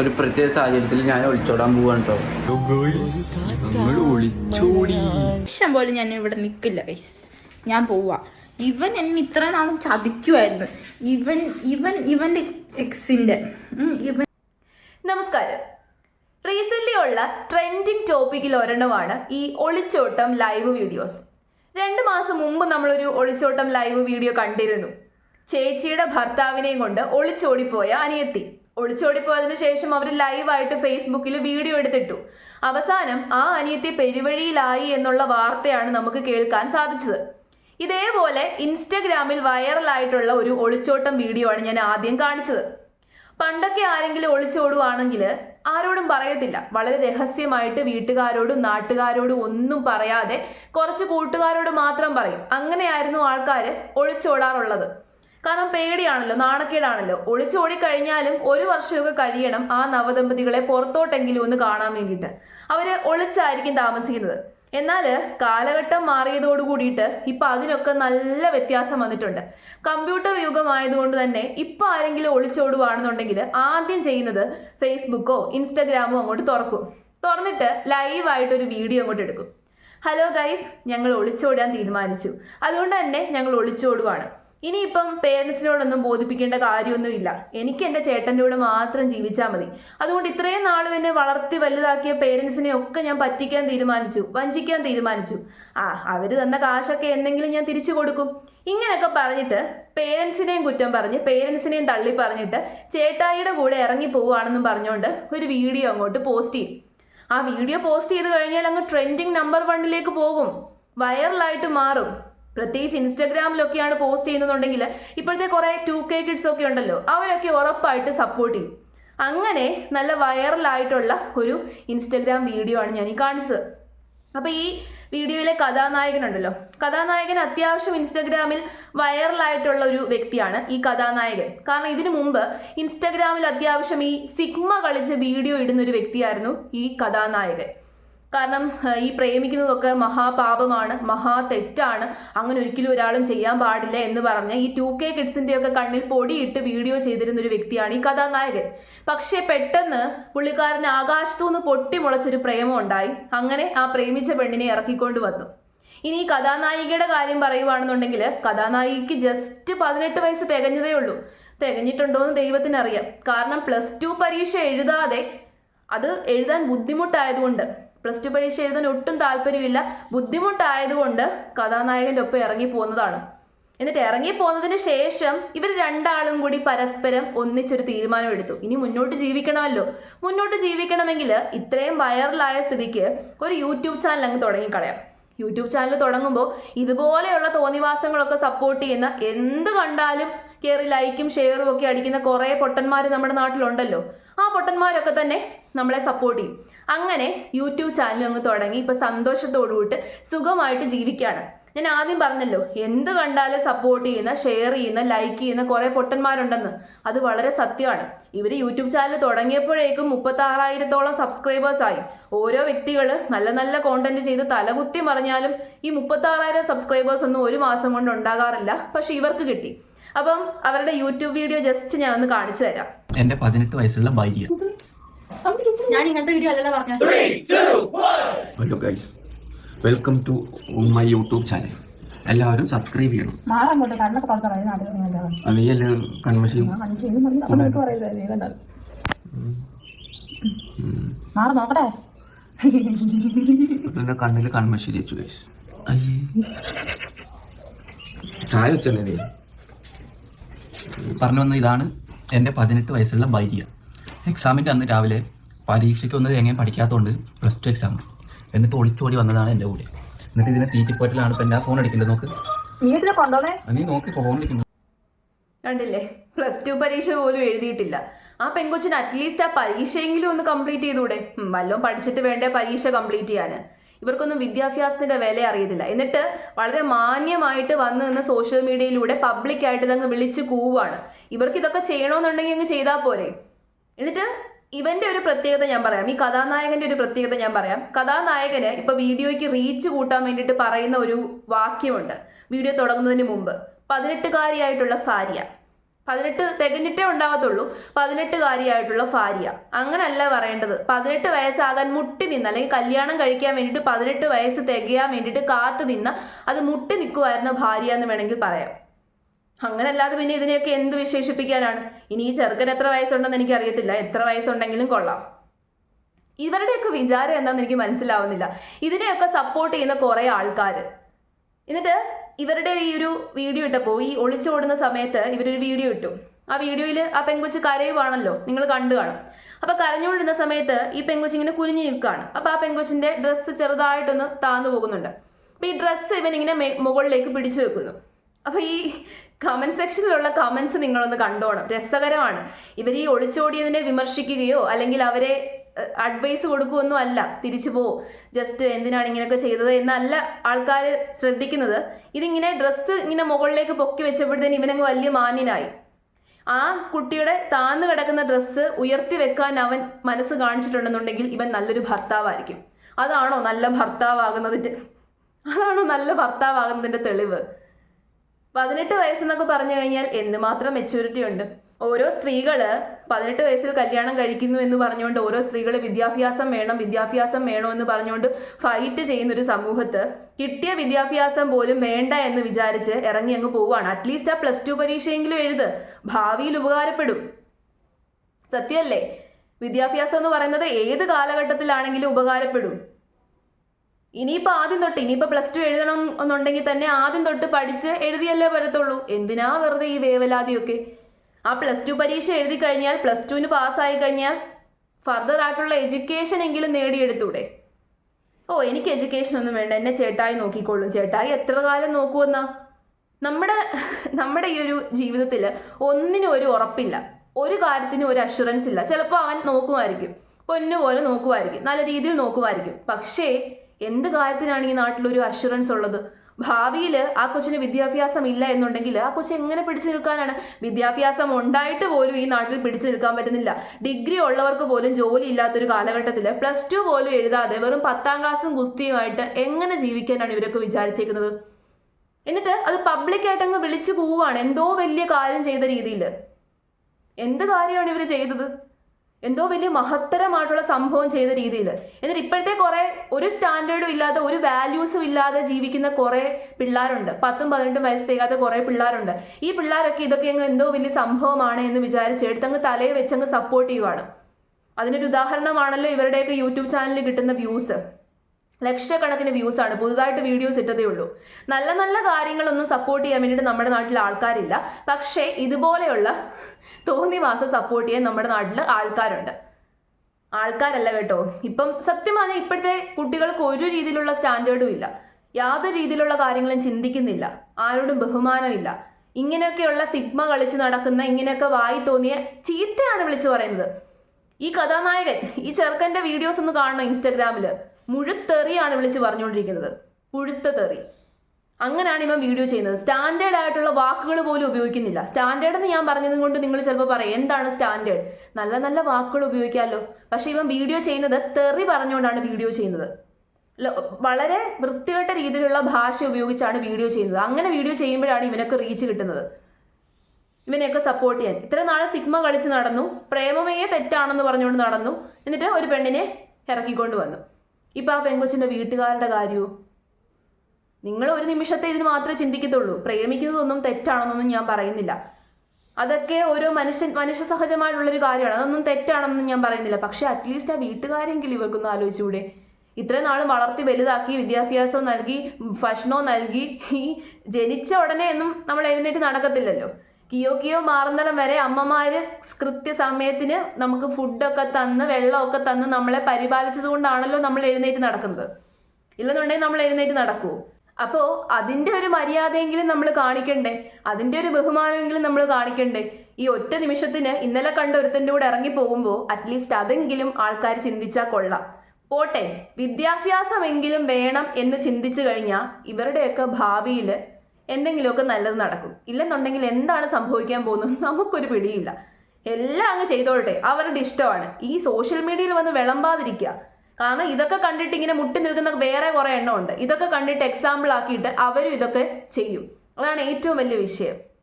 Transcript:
ഒരു പ്രത്യേക സാഹചര്യത്തിൽ ഞാൻ ഒളിച്ചോടാൻ പോവാണ് കേട്ടോ നമ്മൾ ഒളിച്ചോടി. ഇഷ്ടം പോലെ ഞാൻ ഇവിടെ നിക്കില്ല ഗൈസ് ഞാൻ പോവാ. ഇവൻ എന്നെ ഇത്ര നാളും ചതിക്കുമായിരുന്നു ഇവൻ ഇവൻ ഇവന്റെ എക്സിന്റെ ഇവൻ നമസ്കാരം. റീസെന്റ് ഉള്ള ട്രെൻഡിങ് ടോപ്പിക്കിൽ ഒരെണ്ണമാണ് ഈ ഒളിച്ചോട്ടം ലൈവ് വീഡിയോസ് രണ്ട് മാസം മുമ്പ് നമ്മളൊരു ഒളിച്ചോട്ടം ലൈവ് വീഡിയോ കണ്ടിരുന്നു. ചേച്ചിയുടെ ഭർത്താവിനെയും കൊണ്ട് ഒളിച്ചോടിപ്പോയ അനിയത്തി. ഒളിച്ചോടിപ്പോയതിനു ശേഷം അവർ ലൈവായിട്ട് ഫേസ്ബുക്കിൽ വീഡിയോ എടുത്തിട്ടു. അവസാനം ആ അനിയത്തി പെരുവഴിയിലായി എന്നുള്ള വാർത്തയാണ് നമുക്ക് കേൾക്കാൻ സാധിച്ചത്. ഇതേപോലെ ഇൻസ്റ്റഗ്രാമിൽ വൈറലായിട്ടുള്ള ഒരു ഒളിച്ചോട്ടം വീഡിയോ ആണ് ഞാൻ ആദ്യം കാണിച്ചത്. പണ്ടൊക്കെ ആരെങ്കിലും ഒളിച്ചോടുവാണെങ്കിൽ ആരോടും പറയത്തില്ല. വളരെ രഹസ്യമായിട്ട് വീട്ടുകാരോടും നാട്ടുകാരോടും ഒന്നും പറയാതെ കുറച്ച് കൂട്ടുകാരോട് മാത്രം പറയും. അങ്ങനെയായിരുന്നു ആൾക്കാർ ഒളിച്ചോടാറുള്ളത്. കാരണം പേടിയാണല്ലോ നാണക്കേടാണല്ലോ. ഒളിച്ചോടി കഴിഞ്ഞാലും ഒരു വർഷമൊക്കെ കഴിയണം ആ നവദമ്പതികളെ പുറത്തോട്ടെങ്കിലും ഒന്ന് കാണാൻ വേണ്ടിയിട്ട്. അവർ ഒളിച്ചായിരിക്കും താമസിക്കുന്നത്. എന്നാൽ കാലഘട്ടം മാറിയതോട് കൂടിയിട്ട് ഇപ്പം അതിനൊക്കെ നല്ല വ്യത്യാസം വന്നിട്ടുണ്ട്. കമ്പ്യൂട്ടർ യുഗമായതുകൊണ്ട് തന്നെ ഇപ്പം ആരെങ്കിലും ഒളിച്ചോടുവാണെന്നുണ്ടെങ്കിൽ ആദ്യം ചെയ്യുന്നത് ഫേസ്ബുക്കോ ഇൻസ്റ്റഗ്രാമോ അങ്ങോട്ട് തുറക്കും. തുറന്നിട്ട് ലൈവായിട്ടൊരു വീഡിയോ അങ്ങോട്ട് എടുക്കും. ഹലോ ഗൈസ് ഞങ്ങൾ ഒളിച്ചോടാൻ തീരുമാനിച്ചു. അതുകൊണ്ട് തന്നെ ഞങ്ങൾ ഒളിച്ചോടുവാണ്. ഇനിയിപ്പം പേരൻസിനോടൊന്നും ബോധിപ്പിക്കേണ്ട കാര്യമൊന്നുമില്ല. എനിക്ക് എന്റെ ചേട്ടന്റെ കൂടെ മാത്രം ജീവിച്ചാൽ മതി. അതുകൊണ്ട് ഇത്രയും നാളും എന്നെ വളർത്തി വലുതാക്കിയ പേരൻസിനെ ഒക്കെ ഞാൻ പറ്റിക്കാൻ തീരുമാനിച്ചു വഞ്ചിക്കാൻ തീരുമാനിച്ചു. ആ അവർ തന്ന കാശൊക്കെ എന്തെങ്കിലും ഞാൻ തിരിച്ചു കൊടുക്കും. ഇങ്ങനെയൊക്കെ പറഞ്ഞിട്ട് പേരൻസിനെയും കുറ്റം പറഞ്ഞ് പേരൻസിനെയും തള്ളി പറഞ്ഞിട്ട് ചേട്ടായിയുടെ കൂടെ ഇറങ്ങി പോവുകയാണെന്നും പറഞ്ഞുകൊണ്ട് ഒരു വീഡിയോ അങ്ങോട്ട് പോസ്റ്റ് ചെയ്യും. ആ വീഡിയോ പോസ്റ്റ് ചെയ്ത് കഴിഞ്ഞാൽ അങ്ങ് ട്രെൻഡിങ് നമ്പർ വണ്ണിലേക്ക് പോകും. വൈറലായിട്ട് മാറും. പ്രത്യേകിച്ച് ഇൻസ്റ്റഗ്രാമിലൊക്കെയാണ് പോസ്റ്റ് ചെയ്യുന്നുണ്ടെങ്കിൽ ഇപ്പോഴത്തെ കുറേ ടു കെ കിഡ്സ് ഒക്കെ ഉണ്ടല്ലോ അവരൊക്കെ ഉറപ്പായിട്ട് സപ്പോർട്ട് ചെയ്യും. അങ്ങനെ നല്ല വൈറലായിട്ടുള്ള ഒരു ഇൻസ്റ്റഗ്രാം വീഡിയോ ആണ് ഞാൻ ഈ കാണിച്ചത്. അപ്പോൾ ഈ വീഡിയോയിലെ കഥാനായകനുണ്ടല്ലോ കഥാനായകൻ അത്യാവശ്യം ഇൻസ്റ്റഗ്രാമിൽ വൈറലായിട്ടുള്ള ഒരു വ്യക്തിയാണ് ഈ കഥാനായകൻ. കാരണം ഇതിനു മുമ്പ് ഇൻസ്റ്റഗ്രാമിൽ അത്യാവശ്യം ഈ സിഗ്മ കളിച്ച് വീഡിയോ ഇടുന്ന ഒരു വ്യക്തിയായിരുന്നു ഈ കഥാനായകൻ. കാരണം ഈ പ്രേമിക്കുന്നതൊക്കെ മഹാപാപമാണ് മഹാ തെറ്റാണ് അങ്ങനെ ഒരിക്കലും ഒരാളും ചെയ്യാൻ പാടില്ല എന്ന് പറഞ്ഞ് ഈ ടു കെ കിഡ്സിന്റെ ഒക്കെ കണ്ണിൽ പൊടിയിട്ട് വീഡിയോ ചെയ്തിരുന്ന ഒരു വ്യക്തിയാണ് ഈ കഥാനായകൻ. പക്ഷേ പെട്ടെന്ന് പുള്ളിക്കാരന് ആകാശത്തു നിന്ന് പൊട്ടിമുളച്ചൊരു പ്രേമം ഉണ്ടായി. അങ്ങനെ ആ പ്രേമിച്ച പെണ്ണിനെ ഇറക്കിക്കൊണ്ട് വന്നു. ഇനി ഈ കഥാനായികയുടെ കാര്യം പറയുവാണെന്നുണ്ടെങ്കിൽ കഥാനായികയ്ക്ക് ജസ്റ്റ് പതിനെട്ട് വയസ്സ് തികഞ്ഞതേ ഉള്ളൂ. തികഞ്ഞിട്ടുണ്ടോ എന്ന് ദൈവത്തിന് അറിയാം കാരണം പ്ലസ് ടു പരീക്ഷ എഴുതാതെ അത് എഴുതാൻ ബുദ്ധിമുട്ടായതുകൊണ്ട് പ്ലസ് ടു പരീക്ഷ എഴുതാൻ ഒട്ടും താല്പര്യമില്ല. ബുദ്ധിമുട്ടായതുകൊണ്ട് കഥാനായകന്റെ ഒപ്പം ഇറങ്ങി പോകുന്നതാണ്. എന്നിട്ട് ഇറങ്ങി പോകുന്നതിന് ശേഷം ഇവർ രണ്ടാളും കൂടി പരസ്പരം ഒന്നിച്ചൊരു തീരുമാനം എടുത്തു ഇനി മുന്നോട്ട് ജീവിക്കണമല്ലോ. മുന്നോട്ട് ജീവിക്കണമെങ്കിൽ ഇത്രയും വൈറലായ സ്ഥിതിക്ക് ഒരു യൂട്യൂബ് ചാനൽ അങ്ങ് തുടങ്ങിക്കളയാം. യൂട്യൂബ് ചാനൽ തുടങ്ങുമ്പോൾ ഇതുപോലെയുള്ള തോന്നിവാസങ്ങളൊക്കെ സപ്പോർട്ട് ചെയ്യുന്ന എന്ത് കണ്ടാലും കയറി ലൈക്കും ഷെയറും ഒക്കെ അടിക്കുന്ന കുറേ പൊട്ടന്മാർ നമ്മുടെ നാട്ടിലുണ്ടല്ലോ. ആ പൊട്ടന്മാരൊക്കെ തന്നെ നമ്മളെ സപ്പോർട്ട് ചെയ്യും. അങ്ങനെ യൂട്യൂബ് ചാനൽ അങ്ങ് തുടങ്ങി. ഇപ്പൊ സന്തോഷത്തോടുകൂട്ട് സുഖമായിട്ട് ജീവിക്കുകയാണ് ഞാൻ ആദ്യം പറഞ്ഞല്ലോ എന്ത് കണ്ടാലും സപ്പോർട്ട് ചെയ്യുന്ന ഷെയർ ചെയ്യുന്ന ലൈക്ക് ചെയ്യുന്ന കുറേ പൊട്ടന്മാരുണ്ടെന്ന്. അത് വളരെ സത്യമാണ്. ഇവർ യൂട്യൂബ് ചാനൽ തുടങ്ങിയപ്പോഴേക്കും മുപ്പത്തി ആറായിരത്തോളം സബ്സ്ക്രൈബേഴ്സ് ആയി. ഓരോ വ്യക്തികൾ നല്ല നല്ല കോണ്ടന്റ് ചെയ്ത് തലകുത്തി മറിഞ്ഞാലും ഈ മുപ്പത്തി ആറായിരം സബ്സ്ക്രൈബേഴ്സ് ഒന്നും ഒരു മാസം കൊണ്ട് ഉണ്ടാകാറില്ല. പക്ഷെ ഇവർക്ക് കിട്ടി. അപ്പം അവരുടെ യൂട്യൂബ് വീഡിയോ ജസ്റ്റ് ഞാൻ ഒന്ന് കാണിച്ചു തരാം. എന്റെ പതിനെട്ട് വയസ്സുള്ള ഭാര്യ. ഞാൻ ഇങ്ങനത്തെ വീഡിയോ അല്ലല്ലോ പറഞ്ഞ. Hello guys welcome to my YouTube channel എല്ലാവരും സബ്സ്ക്രൈബ് ചെയ്യണം. നാളെ അങ്ങോട്ട് കണ്ണൊക്കെ തുറച്ചാൽ അത് നീ എല്ലാം കൺവശയും നാളെ നോക്കട്ടെ. എന്റെ കണ്ണിൽ കൺമശി ചേച്ചു ഗൈസ് അയ്യേ. ചായ വെച്ചല്ലേ പറഞ്ഞു വന്ന ഇതാണ് എന്റെ പതിനെട്ട് വയസ്സുള്ള ഭാര്യ എക്സാമിന്റെ അന്ന് രാവിലെ പരീക്ഷയ്ക്ക് വന്നത് എങ്ങനെ പഠിക്കാത്തതുകൊണ്ട് പ്ലസ് ടു എക്സാം എന്നിട്ട് ഒളിച്ചോടി വന്നതാണ് എന്റെ കൂടെ. എന്നിട്ട് ഇതിനെ തീറ്റിപ്പോറ്റലാണ് ഇപ്പം എന്റെ ഫോൺ എടുക്കുന്നത് നോക്ക്. നീ ഇതിനെ കൊണ്ടുവന്നേ നീ നോക്കി ഫോൺ കണ്ടില്ലേ? പ്ലസ് ടു പരീക്ഷ പോലും എഴുതിയിട്ടില്ല. ആ പെൺകൊച്ചിന് അറ്റ്ലീസ്റ്റ് ആ പരീക്ഷയെങ്കിലും ഒന്ന് കംപ്ലീറ്റ് ചെയ്തൂടെ? വല്ലതും പഠിച്ചിട്ട് വേണ്ടേ പരീക്ഷ കംപ്ലീറ്റ് ചെയ്യാൻ ഇവർക്കൊന്നും വിദ്യാഭ്യാസത്തിന്റെ വില അറിയത്തില്ല. എന്നിട്ട് വളരെ മാന്യമായിട്ട് വന്ന് നിന്ന് സോഷ്യൽ മീഡിയയിലൂടെ പബ്ലിക്കായിട്ട് ഇതങ്ങ് വിളിച്ച് കൂവാണ്. ഇവർക്ക് ഇതൊക്കെ ചെയ്യണമെന്നുണ്ടെങ്കിൽ അങ്ങ് ചെയ്താൽ പോരെ. എന്നിട്ട് ഇവന്റെ ഒരു പ്രത്യേകത ഞാൻ പറയാം. ഈ കഥാനായകന്റെ ഒരു പ്രത്യേകത ഞാൻ പറയാം. കഥാനായകന് ഇപ്പൊ വീഡിയോയ്ക്ക് റീച്ച് കൂട്ടാൻ വേണ്ടിയിട്ട് പറയുന്ന ഒരു വാക്യമുണ്ട്. വീഡിയോ തുടങ്ങുന്നതിന് മുമ്പ്. പതിനെട്ടുകാരിയായിട്ടുള്ള ഭാര്യ. പതിനെട്ട് തികഞ്ഞിട്ടേ ഉണ്ടാകത്തുള്ളൂ പതിനെട്ടുകാരിയായിട്ടുള്ള ഭാര്യ. അങ്ങനല്ല പറയേണ്ടത്. പതിനെട്ട് വയസ്സാകാൻ മുട്ടി നിന്ന അല്ലെങ്കിൽ കല്യാണം കഴിക്കാൻ വേണ്ടിയിട്ട് പതിനെട്ട് വയസ്സ് തികയാൻ വേണ്ടിയിട്ട് കാത്തു നിന്ന അത് മുട്ടി നിൽക്കുമായിരുന്ന ഭാര്യ എന്ന് വേണമെങ്കിൽ പറയാം. അങ്ങനല്ലാതെ പിന്നെ ഇതിനെയൊക്കെ എന്ത് വിശേഷിപ്പിക്കാനാണ്? ഇനി ഈ ചെറുക്കൻ എത്ര വയസ്സുണ്ടെന്ന് എനിക്ക് അറിയത്തില്ല എത്ര വയസ്സുണ്ടെങ്കിലും കൊള്ളാം. ഇവരുടെയൊക്കെ വിചാരം എന്താണെന്ന് എനിക്ക് മനസ്സിലാവുന്നില്ല. ഇതിനെയൊക്കെ സപ്പോർട്ട് ചെയ്യുന്ന കുറേ ആൾക്കാർ എന്നിട്ട് ഇവരുടെ ഈ ഒരു വീഡിയോ ഇട്ടപ്പോൾ ഈ ഒളിച്ചോടുന്ന സമയത്ത് ഇവരൊരു വീഡിയോ ഇട്ടു. ആ വീഡിയോയിൽ ആ പെങ്കുച്ച് കരയുവാണല്ലോ നിങ്ങൾ കണ്ടു കാണും. അപ്പോൾ കരഞ്ഞുകൊണ്ടിരുന്ന സമയത്ത് ഈ പെങ്കുച്ച് ഇങ്ങനെ കുനിഞ്ഞു നിൽക്കുകയാണ്. അപ്പോൾ ആ പെങ്കുച്ചിന്റെ ഡ്രസ്സ് ചെറുതായിട്ടൊന്ന് താന്നു പോകുന്നുണ്ട്. അപ്പോൾ ഈ ഡ്രസ്സ് ഇവൻ ഇങ്ങനെ മുകളിലേക്ക് പിടിച്ചു വെക്കുന്നു. അപ്പോൾ ഈ കമന്റ് സെക്ഷനിലുള്ള കമന്റ്സ് നിങ്ങളൊന്ന് കണ്ടോണം. രസകരമാണ്. ഇവർ ഈ ഒളിച്ചോടിയതിനെ വിമർശിക്കുകയോ അല്ലെങ്കിൽ അവരെ അഡ്വൈസ് കൊടുക്കുമെന്നും അല്ല തിരിച്ചു പോ. ജസ്റ്റ് എന്തിനാണ് ഇങ്ങനെയൊക്കെ ചെയ്തത് എന്നല്ല ആൾക്കാർ ശ്രദ്ധിക്കുന്നത്. ഇതിങ്ങനെ ഡ്രസ്സ് ഇങ്ങനെ മുകളിലേക്ക് പൊക്കി വെച്ചപ്പോഴത്തേന് ഇവനങ്ങ് വലിയ മാന്യനായി. ആ കുട്ടിയുടെ താന്നു കിടക്കുന്ന ഡ്രസ്സ് ഉയർത്തി വെക്കാൻ അവൻ മനസ്സ് കാണിച്ചിട്ടുണ്ടെന്നുണ്ടെങ്കിൽ ഇവൻ നല്ലൊരു ഭർത്താവായിരിക്കും. അതാണോ നല്ല ഭർത്താവാകുന്നതിന്റെ അതാണോ നല്ല ഭർത്താവാകുന്നതിന്റെ തെളിവ്? പതിനെട്ട് വയസ്സെന്നൊക്കെ പറഞ്ഞു കഴിഞ്ഞാൽ എന്തുമാത്രം മെച്യൂരിറ്റി ഉണ്ട്? ഓരോ സ്ത്രീകൾ പതിനെട്ട് വയസ്സിൽ കല്യാണം കഴിക്കുന്നു എന്ന് പറഞ്ഞുകൊണ്ട് ഓരോ സ്ത്രീകൾ വിദ്യാഭ്യാസം വേണം വിദ്യാഭ്യാസം വേണോ എന്ന് പറഞ്ഞുകൊണ്ട് ഫൈറ്റ് ചെയ്യുന്ന ഒരു സമൂഹത്ത് കിട്ടിയ വിദ്യാഭ്യാസം പോലും വേണ്ട എന്ന് വിചാരിച്ച് ഇറങ്ങി അങ്ങ് പോവാണ് അറ്റ്ലീസ്റ്റ് ആ പ്ലസ് ടു പരീക്ഷയെങ്കിലും എഴുത്. ഭാവിയിൽ ഉപകാരപ്പെടും. സത്യമല്ലേ? വിദ്യാഭ്യാസം എന്ന് പറയുന്നത് ഏത് കാലഘട്ടത്തിലാണെങ്കിലും ഉപകാരപ്പെടും. ഇനിയിപ്പോൾ ആദ്യം തൊട്ട് ഇനിയിപ്പോൾ പ്ലസ് ടു എഴുതണം എന്നുണ്ടെങ്കിൽ തന്നെ ആദ്യം തൊട്ട് പഠിച്ച് എഴുതിയല്ലേ വരത്തുള്ളൂ. എന്തിനാ വെറുതെ ഈ വേവലാതിയൊക്കെ? ആ പ്ലസ് ടു പരീക്ഷ എഴുതി കഴിഞ്ഞാൽ പ്ലസ് ടുവിന് പാസ്സായി കഴിഞ്ഞാൽ ഫർദർ ആയിട്ടുള്ള എഡ്യൂക്കേഷൻ എങ്കിലും നേടിയെടുത്തൂടെ? ഓ എനിക്ക് എഡ്യൂക്കേഷൻ ഒന്നും വേണ്ട. എന്നെ ചേട്ടായി നോക്കിക്കോളും. ചേട്ടായി എത്ര കാലം നോക്കുമെന്നാ നമ്മുടെ നമ്മുടെ ഈ ഒരു ജീവിതത്തിൽ ഒന്നിനും ഒരു ഉറപ്പില്ല. ഒരു കാര്യത്തിനും ഒരു അഷുറൻസ് ഇല്ല. ചിലപ്പോൾ അവൻ നോക്കുമായിരിക്കും. പൊന്നു പോലെ നോക്കുമായിരിക്കും. നല്ല രീതിയിൽ നോക്കുമായിരിക്കും. പക്ഷേ എന്ത് കാര്യത്തിനാണ് ഈ നാട്ടിലൊരു അഷുറൻസ് ഉള്ളത്? ഭാവിയിൽ ആ കൊച്ചിന് വിദ്യാഭ്യാസം ഇല്ല എന്നുണ്ടെങ്കിൽ ആ കൊച്ചി എങ്ങനെ പിടിച്ചു നിൽക്കാനാണ്? വിദ്യാഭ്യാസം ഉണ്ടായിട്ട് പോലും ഈ നാട്ടിൽ പിടിച്ചു നിൽക്കാൻ പറ്റുന്നില്ല. ഡിഗ്രി ഉള്ളവർക്ക് പോലും ജോലി ഇല്ലാത്തൊരു കാലഘട്ടത്തിൽ പ്ലസ് ടു പോലും എഴുതാതെ വെറും പത്താം ക്ലാസ്സും കുസ്തിയുമായിട്ട് എങ്ങനെ ജീവിക്കാനാണ് ഇവരൊക്കെ വിചാരിച്ചേക്കുന്നത്? എന്നിട്ട് അത് പബ്ലിക്കായിട്ട് അങ്ങ് വിളിച്ചു പോവുകയാണ്. എന്തോ വലിയ കാര്യം ചെയ്ത രീതിയിൽ എന്ത് കാര്യമാണ് ഇവർ ചെയ്തത്? എന്തോ വലിയ മഹത്തരമായിട്ടുള്ള സംഭവം ചെയ്ത രീതിയിൽ എന്നിട്ട് ഇപ്പോഴത്തെ കുറേ ഒരു സ്റ്റാൻഡേർഡും ഇല്ലാതെ ഒരു വാല്യൂസും ഇല്ലാതെ ജീവിക്കുന്ന കുറേ പിള്ളേരുണ്ട്. പത്തും പതിനെട്ടും വയസ്സ് തികയാത്ത കുറേ പിള്ളേരുണ്ട്. ഈ പിള്ളേരൊക്കെ ഇതൊക്കെ അങ്ങ് എന്തോ വലിയ സംഭവമാണ് എന്ന് വിചാരിച്ച് എടുത്തങ്ങ് തലയെ വെച്ചങ്ങ് സപ്പോർട്ട് ചെയ്യുവാണ്. അതിനൊരു ഉദാഹരണമാണല്ലോ ഇവരുടെയൊക്കെ യൂട്യൂബ് ചാനലിൽ കിട്ടുന്ന വ്യൂസ്. ലക്ഷക്കണക്കിന് വ്യൂസ് ആണ്. പുതുതായിട്ട് വീഡിയോസ് ഇട്ടതേ ഉള്ളൂ. നല്ല നല്ല കാര്യങ്ങളൊന്നും സപ്പോർട്ട് ചെയ്യാൻ വേണ്ടിയിട്ട് നമ്മുടെ നാട്ടിൽ ആൾക്കാരില്ല. പക്ഷേ ഇതുപോലെയുള്ള തോന്നിവാസം സപ്പോർട്ട് ചെയ്യാൻ നമ്മുടെ നാട്ടിൽ ആൾക്കാരുണ്ട്. ആൾക്കാരല്ല കേട്ടോ. ഇപ്പം സത്യം പറഞ്ഞാൽ ഇപ്പോഴത്തെ കുട്ടികൾക്ക് ഒരു രീതിയിലുള്ള സ്റ്റാൻഡേർഡും ഇല്ല. യാതൊരു രീതിയിലുള്ള കാര്യങ്ങളും ചിന്തിക്കുന്നില്ല. ആരോടും ബഹുമാനമില്ല. ഇങ്ങനെയൊക്കെയുള്ള സിഗ്മ കളിച്ച് നടക്കുന്ന ഇങ്ങനെയൊക്കെ വായി തോന്നിയ ചീത്തയാണ് വിളിച്ചു പറയുന്നത്. ഈ കഥാനായകൻ ഈ ചെറുക്കന്റെ വീഡിയോസ് ഒന്ന് കാണണം ഇൻസ്റ്റാഗ്രാമിൽ മുഴുത്തെറിയാണ് വിളിച്ച് പറഞ്ഞുകൊണ്ടിരിക്കുന്നത്. പുഴുത്ത തെറി അങ്ങനെയാണ് ഇവൻ വീഡിയോ ചെയ്യുന്നത്. സ്റ്റാൻഡേർഡ് ആയിട്ടുള്ള വാക്കുകൾ പോലും ഉപയോഗിക്കുന്നില്ല. സ്റ്റാൻഡേർഡ് എന്ന് ഞാൻ പറഞ്ഞത് കൊണ്ട് നിങ്ങൾ ചിലപ്പോൾ പറയും എന്താണ് സ്റ്റാൻഡേർഡ് നല്ല നല്ല വാക്കുകൾ ഉപയോഗിക്കാമല്ലോ പക്ഷേ ഇവൻ വീഡിയോ ചെയ്യുന്നത് തെറി പറഞ്ഞുകൊണ്ടാണ് വീഡിയോ ചെയ്യുന്നത്. വളരെ വൃത്തികെട്ട രീതിയിലുള്ള ഭാഷ ഉപയോഗിച്ചാണ് വീഡിയോ ചെയ്യുന്നത്. അങ്ങനെ വീഡിയോ ചെയ്യുമ്പോഴാണ് ഇവനൊക്കെ റീച്ച് കിട്ടുന്നത്. ഇവനെയൊക്കെ സപ്പോർട്ട് ചെയ്യാൻ. ഇത്ര നാളെ സിഗ്മ കളിച്ച് നടന്നു. പ്രേമമേ തെറ്റാണെന്ന് പറഞ്ഞുകൊണ്ട് നടന്നു. എന്നിട്ട് ഒരു പെണ്ണിനെ ഇറക്കിക്കൊണ്ട് വന്നു. ഇപ്പം ആ പെങ്കൊച്ചിന്റെ വീട്ടുകാരുടെ കാര്യവും നിങ്ങൾ ഒരു നിമിഷത്തെ ഇതിന് മാത്രമേ ചിന്തിക്കത്തുള്ളൂ. പ്രേമിക്കുന്നതൊന്നും തെറ്റാണെന്നൊന്നും ഞാൻ പറയുന്നില്ല. അതൊക്കെ ഓരോ മനുഷ്യൻ മനുഷ്യ സഹജമായിട്ടുള്ളൊരു കാര്യമാണ്. അതൊന്നും തെറ്റാണെന്നൊന്നും ഞാൻ പറയുന്നില്ല. പക്ഷേ അറ്റ്ലീസ്റ്റ് ആ വീട്ടുകാരെങ്കിലും ഇവർക്കൊന്ന് ആലോചിച്ചുകൂടെ ഇത്രയും നാളും വളർത്തി വലുതാക്കി വിദ്യാഭ്യാസവും നൽകി ഭക്ഷണവും നൽകി ഈ ജനിച്ച ഉടനെ ഒന്നും നമ്മൾ എഴുന്നേറ്റ് നടക്കത്തില്ലല്ലോ. കിയോ കിയോ മാറുന്നിടം വരെ അമ്മമാര് കൃത്യസമയത്തിന് നമുക്ക് ഫുഡൊക്കെ തന്ന് വെള്ളമൊക്കെ തന്ന് നമ്മളെ പരിപാലിച്ചത് കൊണ്ടാണല്ലോ നമ്മൾ എഴുന്നേറ്റ് നടക്കുന്നത്. ഇല്ലെന്നുണ്ടെങ്കിൽ നമ്മൾ എഴുന്നേറ്റ് നടക്കുമോ അപ്പോൾ അതിന്റെ ഒരു മര്യാദയെങ്കിലും നമ്മൾ കാണിക്കണ്ടേ? അതിന്റെ ഒരു ബഹുമാനമെങ്കിലും നമ്മൾ കാണിക്കണ്ടേ? ഈ ഒറ്റ നിമിഷത്തിന് ഇന്നലെ കണ്ട ഒരുത്തന്റെ കൂടെ ഇറങ്ങി പോകുമ്പോൾ അറ്റ്ലീസ്റ്റ് അതെങ്കിലും ആൾക്കാർ ചിന്തിച്ചാൽ കൊള്ളാം. പോട്ടെ വിദ്യാഭ്യാസമെങ്കിലും വേണം എന്ന് ചിന്തിച്ചു കഴിഞ്ഞാൽ ഇവരുടെയൊക്കെ ഭാവിയിൽ എന്തെങ്കിലുമൊക്കെ നല്ലത് നടക്കും. ഇല്ലെന്നുണ്ടെങ്കിൽ എന്താണ് സംഭവിക്കാൻ പോകുന്നത്? നമുക്കൊരു പിടിയില്ല. എല്ലാം അങ്ങ് ചെയ്തോട്ടെ. അവരുടെ ഇഷ്ടമാണ്. ഈ സോഷ്യൽ മീഡിയയിൽ വന്ന് വിളമ്പാതിരിക്കുക. കാരണം ഇതൊക്കെ കണ്ടിട്ട് ഇങ്ങനെ മുട്ടി നിൽക്കുന്ന വേറെ കുറേ എണ്ണമുണ്ട് ഇതൊക്കെ കണ്ടിട്ട് എക്സാമ്പിൾ ആക്കിയിട്ട് അവരും ഇതൊക്കെ ചെയ്യും. അതാണ് ഏറ്റവും വലിയ വിഷയം.